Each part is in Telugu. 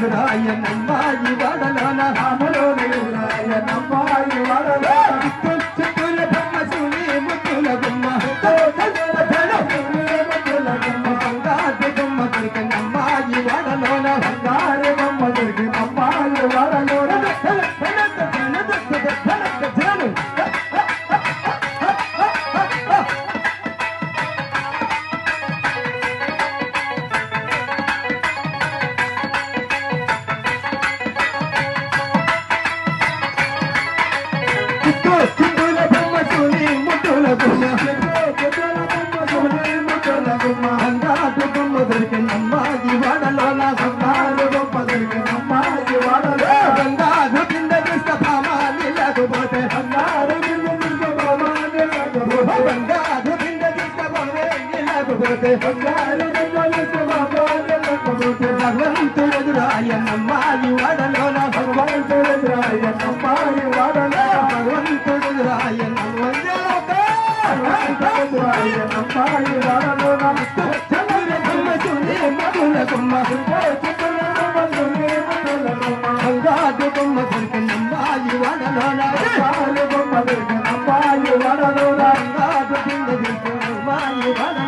ஐயன் அன்பாகி పోతే భగవంతుడు రాయనమ్మాయి వాడలోన భగవంతుడు రాయనమ్మాయి వాడలో భగవంతుడు రాయనమ్మాయి రాయనమ్మాయి వాడలోన మధుల కుమ్మ అంగాదు బొమ్మ దొరికినమ్మాయి వాడలోన అంగాదు బొమ్మ దొరికినమ్మాయి వాడలోన అంగాదు బిందె దొరికినమ్మాయి వాడలో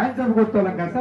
ನ್ಯಾಯ ತಂದು ಕೊಡ್ತಲ್ಲಂಗ ಸರ್